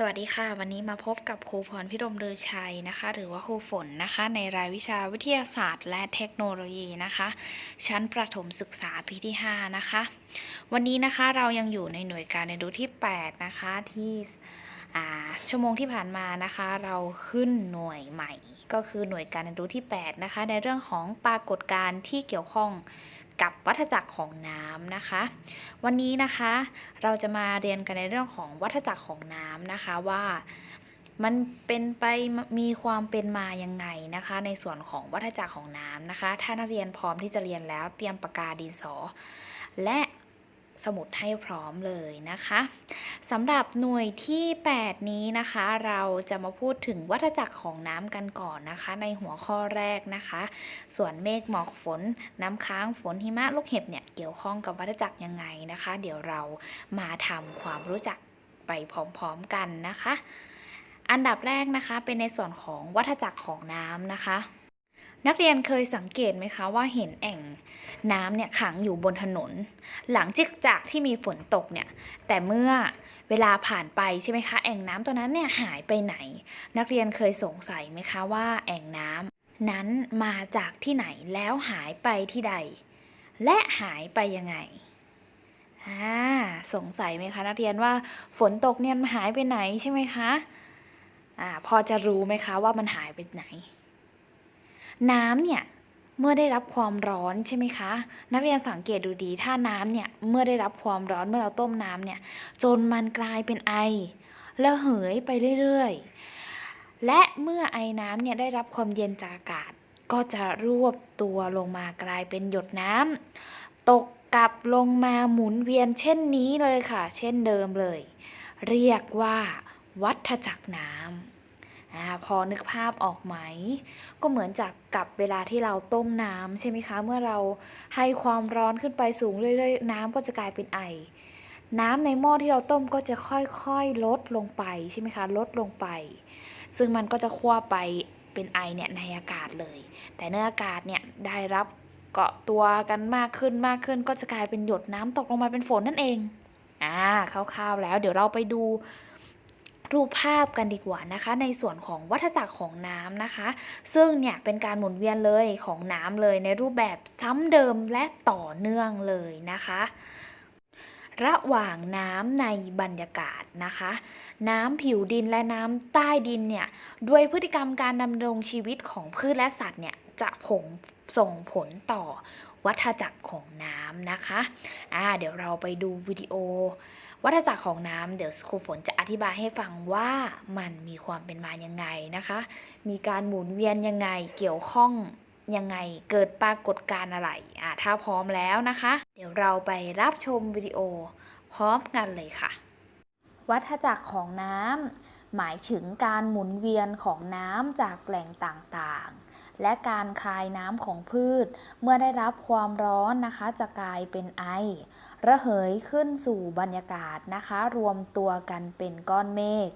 สวัสดีค่ะ วันนี้มาพบกับครูพรพิรมเรือชัยนะคะ หรือว่าครูฝนนะคะ ในรายวิชาวิทยาศาสตร์ และเทคโนโลยีนะคะ ชั้นประถมศึกษาปีที่ 5 นะคะ วันนี้นะคะเรายังอยู่ในหน่วยการเรียนรู้ที่ 8 นะคะที่อ่าชั่วโมงที่ผ่านมานะคะ เราขึ้นหน่วยใหม่ ก็คือหน่วยการเรียนรู้ที่ 8 นะคะ ในเรื่องของปรากฏการณ์ที่เกี่ยวข้อง กับวัฏจักรของน้ำนะคะ วันนี้นะคะเราจะมาเรียนกันในเรื่องของวัฏจักรของน้ำนะคะว่ามันเป็นไปมีความเป็นมายังไงนะคะ ในส่วนของวัฏจักรของน้ำนะคะ ถ้านักเรียนพร้อมที่จะเรียนแล้วเตรียมปากกาดินสอ และ สมุดให้พร้อมเลยนะคะสำหรับหน่วยที่ 8 นี้นะคะ เราจะมาพูดถึงวัฏจักรของน้ำกันก่อนนะคะ ในหัวข้อแรกนะคะ ส่วนเมฆหมอกฝน น้ำค้างฝนหิมะลูกเห็บเนี่ยเกี่ยวข้องกับวัฏจักรยังไงนะคะ เดี๋ยวเรามาทำความรู้จักไปพร้อมๆกันนะคะ อันดับแรกนะคะเป็นในส่วนของวัฏจักรของน้ำนะคะ นักเรียนเคยสังเกตไหมคะว่าเห็นแอ่งน้ำเนี่ยขังอยู่บนถนน หลังจากที่มีฝนตกเนี่ยแต่เมื่อเวลาผ่านไปใช่ไหมคะแอ่งน้ำตัวนั้นเนี่ยหายไปไหน นักเรียนเคยสงสัยไหมคะว่าแอ่งน้ำนั้นมาจากที่ไหนแล้วหายไปที่ใด และหายไปยังไงอ่าสงสัยไหมคะนักเรียนว่าฝนตกเนี่ยมันหายไปไหนใช่ไหมคะอ่าพอจะรู้ไหมคะว่ามันหายไปไหน น้ำเนี่ยเมื่อได้รับความร้อนใช่ไหมคะ นักเรียนสังเกตดูดีถ้าน้ำเนี่ยเมื่อได้รับความร้อนเมื่อเราต้มน้ำเนี่ยจนมันกลายเป็นไอระเหยไปเรื่อยๆ และเมื่อไอน้ำเนี่ยได้รับความเย็นจากอากาศ ก็จะรวบตัวลงมากลายเป็นหยดน้ำตกกลับลงมาหมุนเวียนเช่นนี้เลยค่ะ เช่นเดิมเลย เรียกว่าวัฏจักรน้ำ พอนึกภาพออกไหม ก็เหมือนจากกับเวลาที่เราต้มน้ำใช่ไหมคะ เมื่อเราให้ความร้อนขึ้นไปสูงเรื่อยๆ น้ำก็จะกลายเป็นไอ น้ำในหม้อที่เราต้มก็จะค่อยๆลดลงไปใช่ไหมคะ ลดลงไป ซึ่งมันก็จะคั่วไปเป็นไอเนี่ยในอากาศเลย แต่เนื้ออากาศเนี่ยได้รับเกาะตัวกันมากขึ้นมากขึ้น ก็จะกลายเป็นหยดน้ำตกลงมาเป็นฝนนั่นเองอ่าคร่าวๆแล้วเดี๋ยวเราไปดู รูปภาพกันดีกว่านะคะ ในส่วนของวัฏจักรของน้ำนะคะ ซึ่งเนี่ยเป็นการหมุนเวียนเลยของน้ำเลยในรูปแบบซ้ำเดิมและต่อเนื่องเลยนะคะ ระหว่างน้ำในบรรยากาศนะคะ น้ำผิวดินและน้ำใต้ดินเนี่ยด้วยพฤติกรรมการดำรงชีวิตของพืชและสัตว์เนี่ยจะผงส่งผลต่อวัฏจักรของน้ำนะคะอ่าเดี๋ยวเราไปดูวิดีโอ วัฏจักรของน้ำเดี๋ยวครูฝนจะอธิบายให้ฟังว่ามันมีความเป็นมายังไงนะคะ มีการหมุนเวียนยังไงเกี่ยวข้องยังไงเกิดปรากฏการณ์อะไรอ่าถ้าพร้อมแล้วนะคะ เดี๋ยวเราไปรับชมวิดีโอพร้อมกันเลยค่ะ วัฏจักรของน้ำหมายถึงการหมุนเวียนของน้ำจากแหล่งต่างๆ และการคายน้ำของพืช เมื่อได้รับความร้อนนะคะ จะกลายเป็นไอ ระเหยขึ้นสู่บรรยากาศนะคะ รวมตัวกันเป็นก้อนเมฆ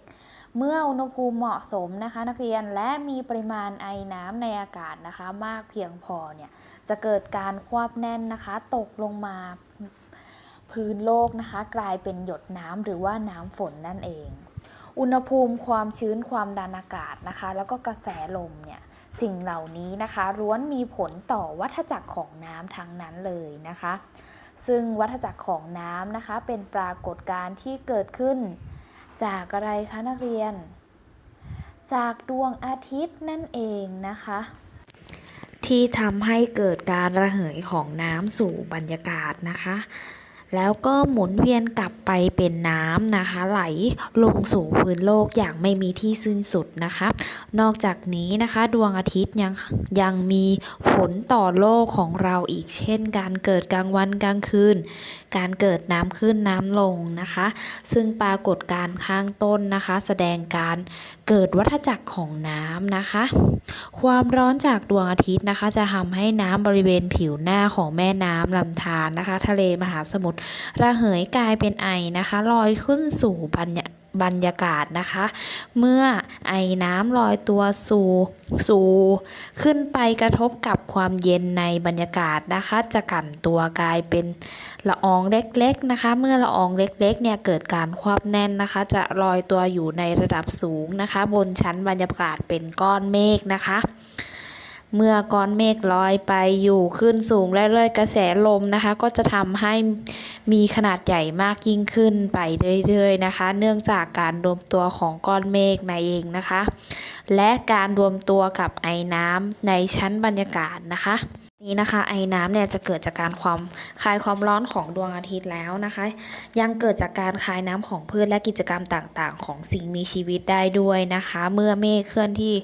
เมื่ออุณหภูมิเหมาะสมนะคะ นักเรียนและมีปริมาณไอน้ำในอากาศนะคะ มากเพียงพอเนี่ยจะเกิดการควบแน่นนะคะ ตกลงมาพื้นโลกนะคะ กลายเป็นหยดน้ำหรือว่าน้ำฝนนั่นเอง อุณหภูมิความชื้นความดันอากาศนะคะ แล้วก็กระแสลมเนี่ยสิ่งเหล่านี้นะคะล้วนมีผลต่อวัฏจักรของน้ำทั้งนั้นเลยนะคะ ซึ่งวัฏจักรของน้ำนะคะ เป็นปรากฏการณ์ที่เกิดขึ้น จากอะไรคะนักเรียน จากดวงอาทิตย์นั่นเองนะคะ ที่ทำให้เกิดการระเหยของน้ำสู่บรรยากาศนะคะ แล้วก็หมุนเวียนกลับไปเป็นน้ำนะคะ ไหลลงสู่พื้นโลกอย่างไม่มีที่สิ้นสุดนะคะ นอกจากนี้นะคะดวงอาทิตย์ยังยังมีผลต่อโลกของเราอีกเช่น การเกิดกลางวันกลางคืน การเกิดน้ำขึ้นน้ำลงนะคะ ซึ่งปรากฏการณ์ข้างต้นนะคะ แสดงการเกิดวัฏจักรของน้ำนะคะ ความร้อนจากดวงอาทิตย์นะคะ จะทำให้น้ำบริเวณผิวหน้าของแม่น้ำลำธารนะคะ ทะเลมหาสมุทรระเหยกลายเป็นไอนะคะลอยขึ้นสู่บรรยาบรรยากาศนะคะ เมื่อไอน้ำลอยตัวสู่สู่ขึ้นไปกระทบกับความเย็นในบรรยากาศนะคะ จะกลั่นตัวกลายเป็นละอองเล็กๆนะคะ เมื่อละอองเล็กๆเนี่ยเกิดการควบแน่นนะคะ จะลอยตัวอยู่ในระดับสูงนะคะ บนชั้นบรรยากาศเป็นก้อนเมฆนะคะ เมื่อก้อนเมฆลอยไปอยู่ขึ้นสูงเรื่อยๆกระแสลมนะคะ ก็จะทำให้มีขนาดใหญ่มากยิ่งขึ้นไปเรื่อยๆนะคะ เนื่องจากการรวมตัวของก้อนเมฆในเองนะคะ และการรวมตัวกับไอน้ำในชั้นบรรยากาศนะคะ นี้นะคะไอน้ำเนี่ยจะเกิดจากการความคลายความร้อนของดวงอาทิตย์แล้วนะคะ ยังเกิดจากการคายน้ำของพืชและกิจกรรมต่างๆ ของสิ่งมีชีวิตได้ด้วยนะคะ เมื่อเมฆเคลื่อนที่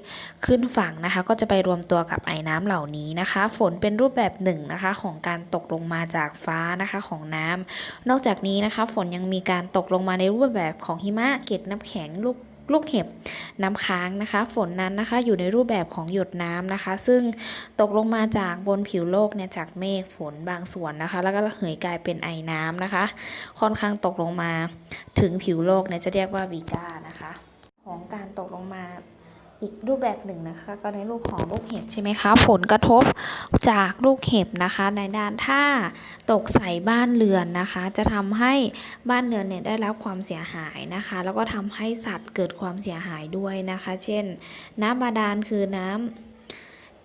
ขึ้นฝั่งนะคะ ก็จะไปรวมตัวกับไอน้ำเหล่านี้นะคะ ฝนเป็นรูปแบบหนึ่งนะคะของการตกลงมาจากฟ้านะคะของน้ำนอกจากนี้นะคะ ฝนยังมีการตกลงมาในรูปแบบของหิมะเกล็ดน้ำแข็งลูก ลูกเห็บน้ำค้างนะคะ ฝนนั้นนะคะอยู่ในรูปแบบของหยดน้ำนะคะ ซึ่งตกลงมาจากบนผิวโลกเนี่ยจากเมฆฝนบางส่วนนะคะ แล้วก็ระเหยกลายเป็นไอน้ำนะคะ ค่อนข้างตกลงมาถึงผิวโลกเนี่ยจะเรียกว่าวีกานะคะ ของการตกลงมา อีกรูปแบบหนึ่งนะคะ ก็ในรูปของลูกเห็บใช่ไหมคะ ผลกระทบจากลูกเห็บนะคะ ในด้านถ้าตกใส่บ้านเรือนนะคะ จะทำให้บ้านเรือนเนี่ยได้รับความเสียหายนะคะ แล้วก็ทำให้สัตว์เกิดความเสียหายด้วยนะคะ เช่น น้ำบาดาลคือน้ำ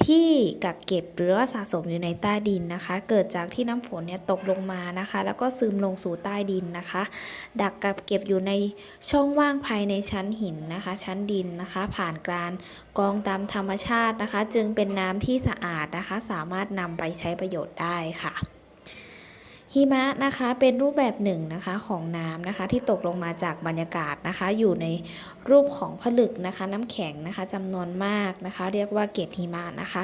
ที่กักเก็บหรือว่าสะสมอยู่ในใต้ดินนะคะ เกิดจากที่น้ำฝนเนี่ยตกลงมานะคะ แล้วก็ซึมลงสู่ใต้ดินนะคะ ดักกักเก็บอยู่ในช่องว่างภายในชั้นหินนะคะ ชั้นดินนะคะ ผ่านการกองตามธรรมชาตินะคะ จึงเป็นน้ำที่สะอาดนะคะ สามารถนำไปใช้ประโยชน์ได้ค่ะ หิมะนะคะเป็นรูปแบบหนึ่งนะคะของน้ำนะคะที่ตกลงมาจากบรรยากาศนะคะ อยู่ในรูปของผลึกนะคะ น้ำแข็งนะคะจำนวนมากนะคะ เรียกว่าเกล็ดหิมะนะคะ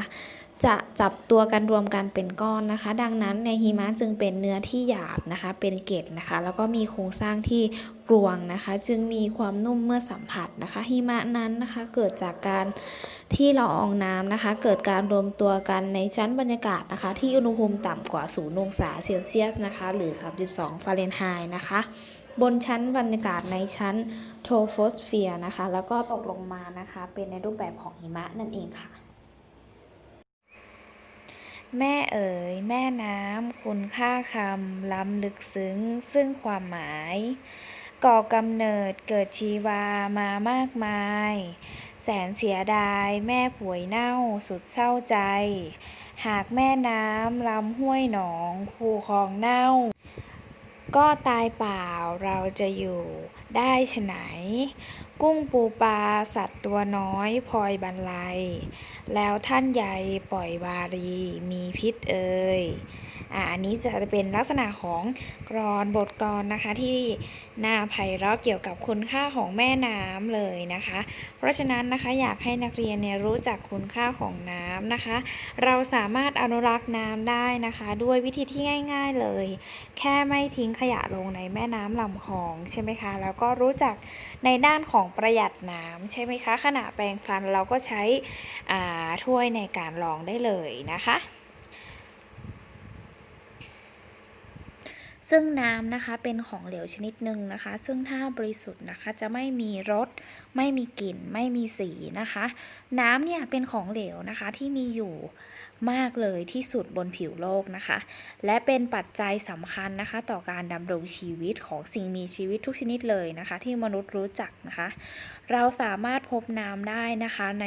จะจับตัวกันรวมกันเป็นก้อนนะคะ ดังนั้นในหิมะจึงเป็นเนื้อที่หยาบนะคะ เป็นเกล็ดนะคะ แล้วก็มีโครงสร้างที่กรวงนะคะ จึงมีความนุ่มเมื่อสัมผัสนะคะหิมะนั้นนะคะเกิดจากการที่ละอองน้ำนะคะ เกิดการรวมตัวกันในชั้นบรรยากาศนะคะ ที่อุณหภูมิต่ำกว่า0องศาเซลเซียสนะคะ หรือ 32 ฟาเรนไฮต์นะคะบนชั้นบรรยากาศในชั้นโทโฟสเฟียร์นะคะ แล้วก็ตกลงมานะคะ เป็นในรูปแบบของหิมะนั่นเองค่ะ แม่เอ๋ยแม่น้ำคุณค่าคำล้ำลึกซึ้งซึ่งความหมาย ก่อกำเนิดเกิดชีวามามากมาย แสนเสียดายแม่ป่วยเน่าสุดเศร้าใจ หากแม่น้ำลำห้วยหนอง คูคลองเน่า ก็ตายเปล่าเราจะอยู่ได้ฉไหน กุ้งปูปลาสัตว์ตัวน้อยพลอยบรรลัย แล้วท่านใหญ่ปล่อยวารีมีพิษเอ่ย อ่าอันนี้จะเป็นลักษณะของกรอนบทกลอนนะคะที่น่าไพเราะเกี่ยวกับคุณค่าของแม่น้ำเลยนะคะ เพราะฉะนั้นนะคะอยากให้นักเรียนเนี่ยรู้จักคุณค่าของน้ำนะคะ เราสามารถอนุรักษ์น้ำได้นะคะ ด้วยวิธีที่ง่าย ๆเลย แค่ไม่ทิ้งขยะลงในแม่น้ำลำคลองใช่ไหมคะ แล้วก็รู้จักในด้านของประหยัดน้ำใช่ไหมคะขณะแปรงฟันเราก็ใช้อ่าถ้วยในการรองได้เลยนะคะ ซึ่งน้ำนะคะเป็นของเหลวชนิดหนึ่งนะคะ ซึ่งถ้าบริสุทธิ์นะคะจะไม่มีรส ไม่มีกลิ่น ไม่มีสีนะคะ น้ำเนี่ยเป็นของเหลวนะคะที่มีอยู่มากเลยที่สุดบนผิวโลกนะคะ และเป็นปัจจัยสำคัญนะคะ ต่อการดำรงชีวิตของสิ่งมีชีวิตทุกชนิดเลยนะคะ ที่มนุษย์รู้จักนะคะ เราสามารถพบน้ำได้นะคะใน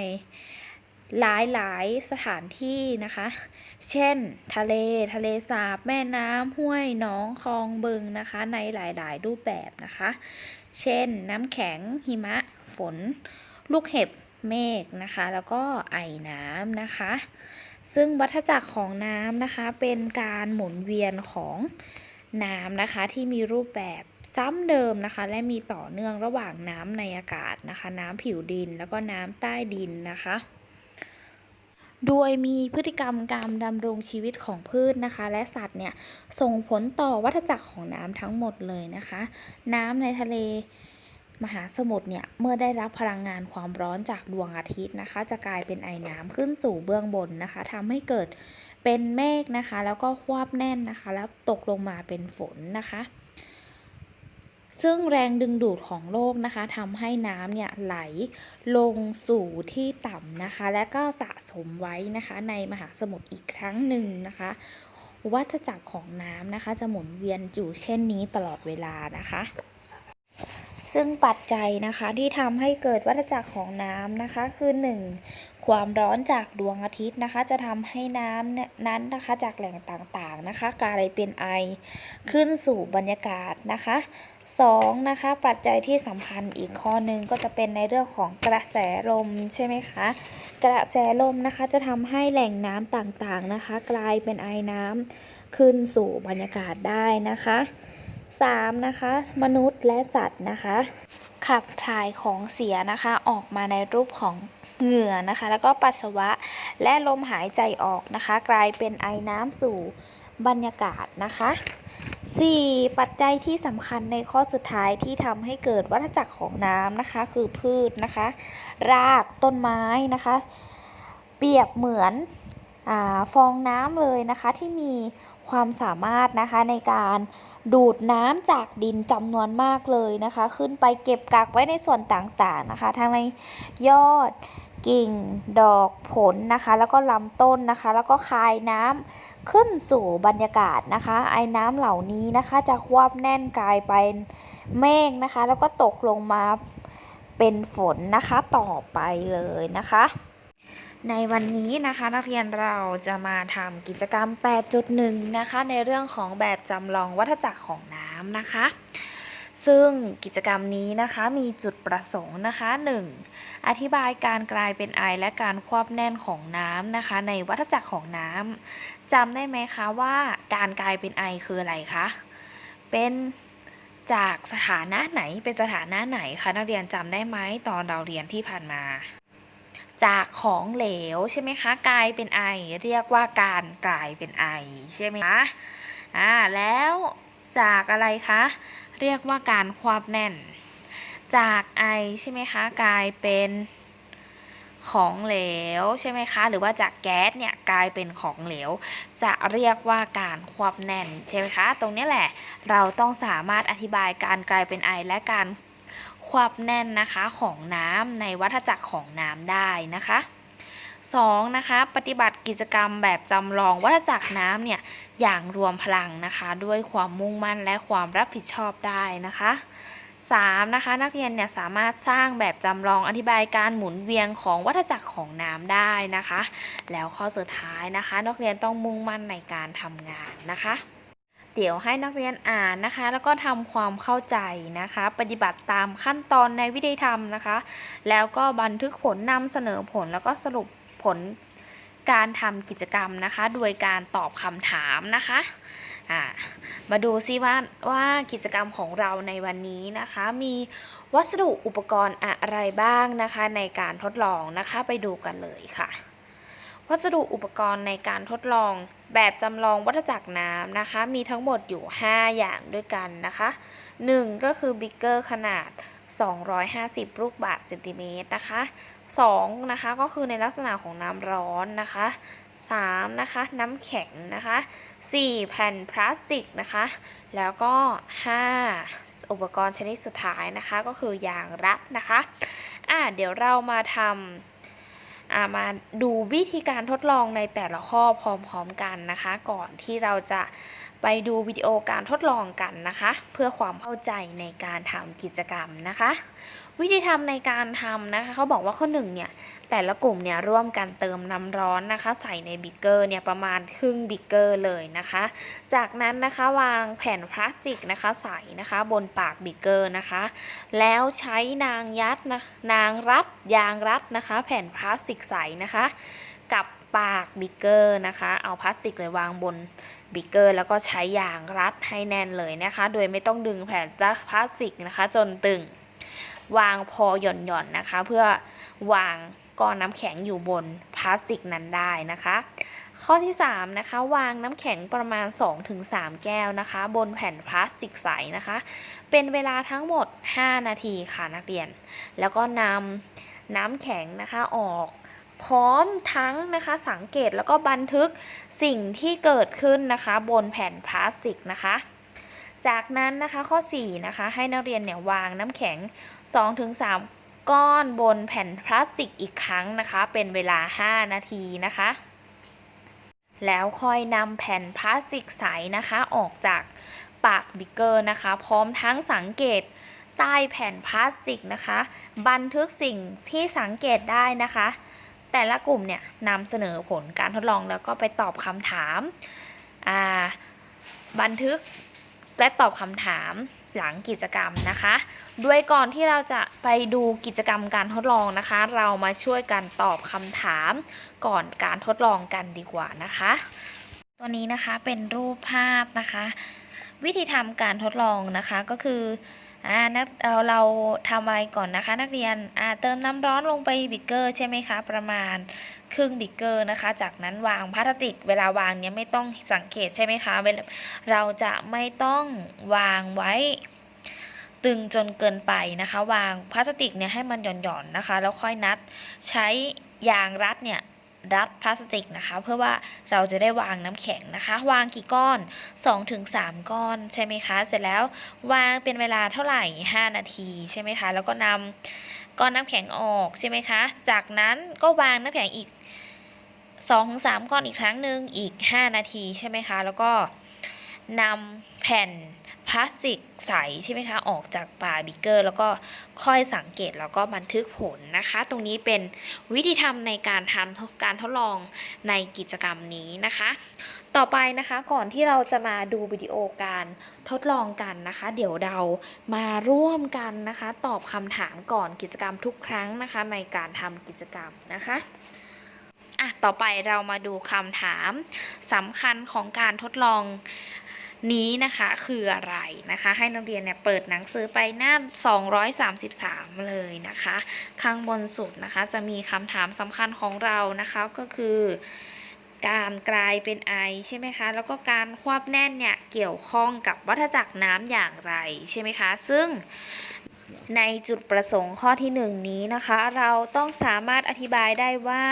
หลายๆสถานที่นะคะ เช่น ทะเล ทะเลสาบ แม่น้ำห้วย หนองคลองบึงนะคะ ในหลายๆ รูปแบบนะคะ เช่น น้ำแข็ง หิมะ ฝน ลูกเห็บ เมฆนะคะ แล้วก็ไอน้ำนะคะ ซึ่งวัฏจักรของน้ำนะคะ เป็นการหมุนเวียนของน้ำนะคะที่มีรูปแบบซ้ำเดิมนะคะ และมีต่อเนื่องระหว่างน้ำในอากาศนะคะ น้ำผิวดินแล้วก็น้ำใต้ดินนะคะ โดยมีพฤติกรรมการดำรงชีวิตของพืชนะคะ และสัตว์เนี่ยส่งผลต่อวัฏจักรของน้ำทั้งหมดเลยนะคะ น้ำในทะเลมหาสมุทรเนี่ยเมื่อได้รับพลังงานความร้อนจากดวงอาทิตย์นะคะ จะกลายเป็นไอน้ำขึ้นสู่เบื้องบนนะคะทำให้เกิดเป็นเมฆนะคะ แล้วก็ควบแน่นนะคะ แล้วตกลงมาเป็นฝนนะคะ ซึ่งแรงดึงดูดของโลกนะคะทำให้น้ำเนี่ยไหลลงสู่ที่ต่ำนะคะ และก็สะสมไว้นะคะในมหาสมุทรอีกครั้งหนึ่งนะคะวัฏจักรของน้ำนะคะ จะหมุนเวียนอยู่เช่นนี้ตลอดเวลานะคะ ซึ่งปัจจัยนะคะที่ทำให้เกิดวัฏจักรของน้ำนะคะ คือ 1. ความร้อนจากดวงอาทิตย์นะคะ จะทำให้น้ำเนี่ยนั้นนะคะจากแหล่งต่างๆนะคะ กลายเป็นไอขึ้นสู่บรรยากาศนะคะสองนะคะ ปัจจัยที่สำคัญอีกข้อหนึ่งก็จะเป็นในเรื่องของกระแสลมใช่ไหมคะกระแสลมนะคะจะทำให้แหล่งน้ำต่างๆนะคะ กลายเป็นไอน้ำขึ้นสู่บรรยากาศได้นะคะ 3. นะคะ มนุษย์และสัตว์นะคะ ขับถ่ายของเสียนะคะออกมาในรูปของเหงื่อนะคะ แล้วก็ปัสสาวะและลมหายใจออกนะคะ กลายเป็นไอน้ำสู่บรรยากาศนะคะ 4. ปัจจัยที่สำคัญในข้อสุดท้ายที่ทำให้เกิดวัฏจักรของน้ำนะคะ คือพืชนะคะ รากต้นไม้นะคะ เปรียบเหมือนอฟองน้ำเลยนะคะที่มี ความสามารถนะคะในการดูดน้ำจากดินจำนวนมากเลยนะคะ ขึ้นไปเก็บกักไว้ในส่วนต่างๆนะคะ ทั้งในยอดกิ่งดอกผลนะคะ แล้วก็ลำต้นนะคะ แล้วก็คายน้ำขึ้นสู่บรรยากาศนะคะ ไอ้น้ำเหล่านี้นะคะจะควบแน่นกลายเป็นเมฆนะคะ แล้วก็ตกลงมาเป็นฝนนะคะต่อไปเลยนะคะ ในวันนี้นะคะนักเรียนเราจะมาทำกิจกรรม 8.1 นะคะ ในเรื่องของแบบจำลองวัฏจักรของน้ำนะคะ ซึ่งกิจกรรมนี้นะคะมีจุดประสงค์นะคะ 1. อธิบายการกลายเป็นไอและการควบแน่นของน้ำนะคะ ในวัฏจักรของน้ำจำได้ไหมคะว่าการกลายเป็นไอคืออะไรคะเป็นจากสถานะไหนเป็นสถานะไหนคะนักเรียนจำได้ไหมตอนเราเรียนที่ผ่านมา จากของเหลวใช่ไหมคะกลายเป็นไอ เรียกว่าการกลายเป็นไอใช่ไหมคะอ่าแล้วจากอะไรคะเรียกว่าการควบแน่น จากไอใช่ไหมคะกลายเป็นของเหลวใช่ไหมคะ หรือว่าจากแก๊สเนี่ยกลายเป็นของเหลว จะเรียกว่าการควบแน่นใช่ไหมคะ ตรงนี้แหละเราต้องสามารถอธิบายการกลายเป็นไอและการ ควบแน่นนะคะของน้ำในวัฏจักรของน้ำได้นะคะ 2. นะคะปฏิบัติกิจกรรมแบบจำลองวัฏจักรน้ำเนี่ยอย่างรวมพลังนะคะด้วยความมุ่งมั่นและความรับผิดชอบได้นะคะ 3. นะคะนักเรียนเนี่ยสามารถสร้างแบบจำลองอธิบายการหมุนเวียนของวัฏจักรของน้ำได้นะคะ แล้วข้อสุดท้ายนะคะ นักเรียนต้องมุ่งมั่นในการทำงานนะคะ เดี๋ยวให้นักเรียนอ่านนะคะ แล้วก็ทำความเข้าใจนะคะ ปฏิบัติตามขั้นตอนในวิธีทำนะคะ แล้วก็บันทึกผลนำเสนอผลแล้วก็สรุปผลการทำกิจกรรมนะคะ โดยการตอบคำถามนะคะมาดูซิว่าว่ากิจกรรมของเราในวันนี้นะคะ มีวัสดุอุปกรณ์อะไรบ้างนะคะ ในการทดลองนะคะไปดูกันเลยค่ะ วัสดุอุปกรณ์ในการทดลอง แบบจำลองวัฏจักรน้ำนะคะ มีทั้งหมดอยู่ 5 อย่างด้วยกันนะคะ 1 ก็คือบิ๊กเกอร์ขนาด 250 ลูกบาศก์เซนติเมตรนะคะ2นะคะก็คือในลักษณะของน้ำร้อนนะคะ3นะคะน้ำแข็งนะคะ4แผ่นพลาสติกนะคะ แล้วก็ 5 อุปกรณ์ชนิดสุดท้ายนะคะ ก็คือยางรัดนะคะอะเดี๋ยวเรามาทำ มาดูวิธีการทดลองในแต่ละข้อพร้อมๆกันนะคะ ก่อนที่เราจะไปดูวิดีโอการทดลองกันนะคะ เพื่อความเข้าใจในการทำกิจกรรมนะคะ วิธีทำในการทำนะคะเขาบอกว่าข้อหนึ่งเนี่ยแต่ละกลุ่มเนี่ยร่วมกันเติมน้ำร้อนนะคะ ใส่ในบิกเกอร์เนี่ยประมาณครึ่งบิกเกอร์เลยนะคะ จากนั้นนะคะวางแผ่นพลาสติกนะคะใส่นะคะบนปากบิกเกอร์นะคะ แล้วใช้นางยัดนะนางรัดยางรัดนะคะ แผ่นพลาสติกใส่นะคะ กับปากบิกเกอร์นะคะ เอาพลาสติกเลยวางบนบิกเกอร์แล้วก็ใช้ยางรัดให้แน่นเลยนะคะ โดยไม่ต้องดึงแผ่นพลาสติกนะคะ จนตึง วางพอหย่อนๆนะคะ เพื่อวางก้อนน้ำแข็งอยู่บนพลาสติกนั้นได้นะคะ ข้อที่3นะคะวางน้ำแข็งประมาณ 2-3 แก้วนะคะ บนแผ่นพลาสติกใสนะคะ เป็นเวลาทั้งหมด 5 นาทีค่ะนักเรียน แล้วก็นำน้ำแข็งนะคะออกพร้อมทั้งนะคะสังเกตแล้วก็บันทึกสิ่งที่เกิดขึ้นนะคะ บนแผ่นพลาสติกนะคะ จากนั้นนะคะข้อ4นะคะให้นักเรียนเนี่ยวางน้ำแข็ง 2-3 ก้อนบนแผ่นพลาสติกอีกครั้งนะคะ เป็นเวลา 5 นาทีนะคะ แล้วค่อยนำแผ่นพลาสติกใสนะคะออกจากปากบิกเกอร์นะคะ พร้อมทั้งสังเกตใต้แผ่นพลาสติกนะคะ บันทึกสิ่งที่สังเกตได้นะคะ แต่ละกลุ่มเนี่ยนำเสนอผลการทดลองแล้วก็ไปตอบคำถามาบันทึกและตอบคำถาม หลังกิจกรรมนะคะ ด้วยก่อนที่เราจะไปดูกิจกรรมการทดลองนะคะ เรามาช่วยกันตอบคำถามก่อนการทดลองกันดีกว่านะคะ ตัวนี้นะคะเป็นรูปภาพนะคะ วิธีทำการทดลองนะคะก็คือนักเราเราทำอะไรก่อนนะคะ นักเรียนเติมน้ำร้อนลงไปบิกเกอร์ใช่ไหมคะ ประมาณ ครึ่งบิกเกอร์นะคะ จากนั้นวางพลาสติก เวลาวางเนี้ยไม่ต้องสังเกตใช่ไหมคะเราจะไม่ต้องวางไว้ตึงจนเกินไปนะคะ วางพลาสติกเนี่ยให้มันหย่อนๆนะคะ แล้วค่อยนัดใช้ยางรัดเนี่ยรัดพลาสติกนะคะ เพื่อว่าเราจะได้วางน้ำแข็งนะคะ วางกี่ก้อน 2-3 ก้อนใช่ไหมคะ เสร็จแล้ววางเป็นเวลาเท่าไหร่ 5 นาทีใช่ไหมคะ แล้วก็นำก้อนน้ำแข็งออกใช่ไหมคะ จากนั้นก็วางน้ำแข็งอีก 2-3ก้อนอีกครั้งหนึ่งอีก 5 นาทีใช่ไหมคะ แล้วก็นำแผ่นพลาสติกใสใช่ไหมคะออกจากปาบิกเกอร์ แล้วก็ค่อยสังเกตแล้วก็บันทึกผลนะคะ ตรงนี้เป็นวิธีทำในการทำการทดลองในกิจกรรมนี้นะคะ ต่อไปนะคะก่อนที่เราจะมาดูวิดีโอการทดลองกันนะคะ เดี๋ยวเรามาร่วมกันนะคะ ตอบคำถามก่อนกิจกรรมทุกครั้งนะคะ ในการทำกิจกรรมนะคะ อะต่อไปเรามาดูคำถามสำคัญของการทดลองนี้นะคะคืออะไรนะคะ ให้นักเรียนเนี่ยเปิดหนังสือไปหน้า 233 เลยนะคะ ข้างบนสุดนะคะ จะมีคำถามสำคัญของเรานะคะก็คือการกลายเป็นไอใช่ไหมคะ แล้วก็การควบแน่นเนี่ยเกี่ยวข้องกับวัฏจักรน้ำอย่างไรใช่ไหมคะ ซึ่งในจุดประสงค์ข้อที่หนึ่งนี้นะคะ เราต้องสามารถอธิบายได้ว่า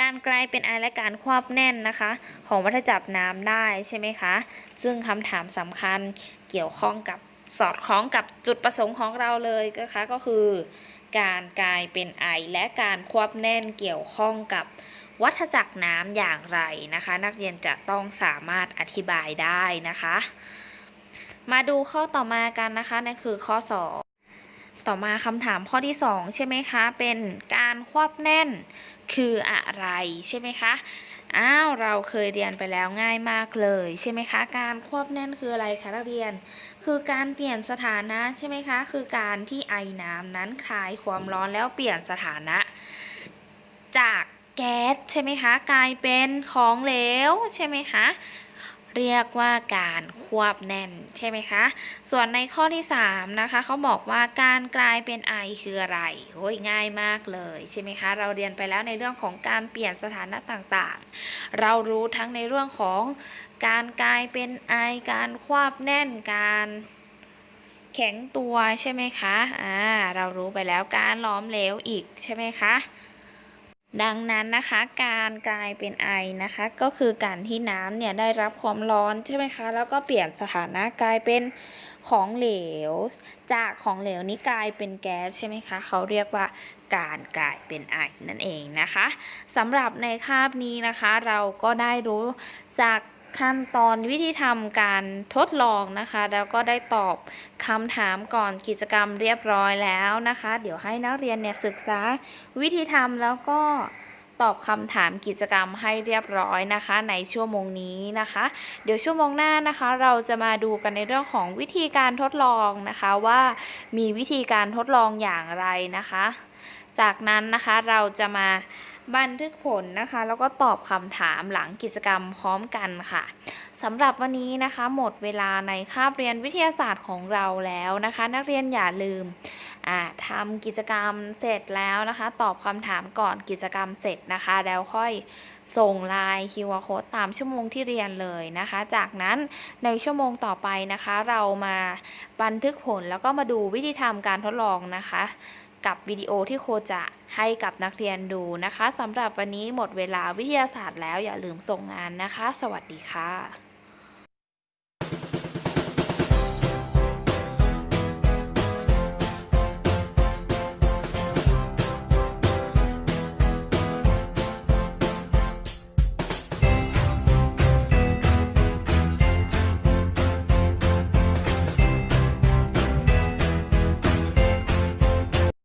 การกลายเป็นไอและการควบแน่นนะคะ ของวัฏจักรน้ำได้ใช่ไหมคะ ซึ่งคำถามสำคัญเกี่ยวข้องกับสอดคล้องกับจุดประสงค์ของเราเลยนะคะก็คือ การกลายเป็นไอและการควบแน่นเกี่ยวข้องกับวัฏจักรน้ำอย่างไรนะคะ นักเรียนจะต้องสามารถอธิบายได้นะคะ มาดูข้อต่อมากันนะคะนั่นคือข้อ 2 ต่อมาคำถามข้อที่ 2 ใช่ไหมคะ เป็นการควบแน่นคืออะไรใช่ไหมคะ อ้าวเราเคยเรียนไปแล้วง่ายมากเลยใช่ไหมคะ การควบแน่นคืออะไรคะนักเรียน คือการเปลี่ยนสถานะใช่ไหมคะ คือการที่ไอน้ำนั้นคลายความร้อนแล้วเปลี่ยนสถานะ จากแก๊สใช่ไหมคะ กลายเป็นของเหลวใช่ไหมคะ เรียกว่าการควบแน่นใช่ไหมคะ ส่วนในข้อที่ 3 นะคะเขาบอกว่าการกลายเป็นไอคืออะไรโอ้ยง่ายมากเลยใช่ไหมคะ เราเรียนไปแล้วในเรื่องของการเปลี่ยนสถานะต่างๆ เรารู้ทั้งในเรื่องของการกลายเป็นไอ การควบแน่นการแข็งตัวใช่ไหมคะ อ่า เรารู้ไปแล้วการล้อมเหลวอีกใช่ไหมคะ ดังนั้นนะคะการกลายเป็นไอนะคะ ก็คือการที่น้ำเนี่ยได้รับความร้อนใช่ไหมคะ แล้วก็เปลี่ยนสถานะกลายเป็นของเหลว จากของเหลวนี้กลายเป็นแก๊สใช่ไหมคะเขาเรียกว่าการกลายเป็นไอนั่นเองนะคะสำหรับในคาบนี้นะคะ เราก็ได้รู้จาก ขั้นตอนวิธีทำการทดลองนะคะ แล้วก็ได้ตอบคำถามก่อนกิจกรรมเรียบร้อยแล้วนะคะ เดี๋ยวให้นักเรียนเนี่ยศึกษาวิธีทำแล้วก็ตอบคำถามกิจกรรมให้เรียบร้อยนะคะ ในชั่วโมงนี้นะคะ เดี๋ยวชั่วโมงหน้านะคะ เราจะมาดูกันในเรื่องของวิธีการทดลองนะคะว่ามีวิธีการทดลองอย่างไรนะคะ จากนั้นนะคะเราจะมาบันทึกผลนะคะ แล้วก็ตอบคำถามหลังกิจกรรมพร้อมกันค่ะสำหรับวันนี้นะคะ หมดเวลาในคาบเรียนวิทยาศาสตร์ของเราแล้วนะคะ นักเรียนอย่าลืมทำกิจกรรมเสร็จแล้วนะคะ ตอบคำถามก่อนกิจกรรมเสร็จนะคะ แล้วค่อยส่งไลน์ QR code ตามชั่วโมงที่เรียนเลยนะคะ จากนั้นในชั่วโมงต่อไปนะคะ เรามาบันทึกผลแล้วก็มาดูวิธีทำการทดลองนะคะ กับวิดีโอที่โครูจะให้กับนักเรียนดูนะคะสำหรับวันนี้หมดเวลาวิทยาศาสตร์แล้วอย่าลืมส่งงานนะคะ สวัสดีค่ะ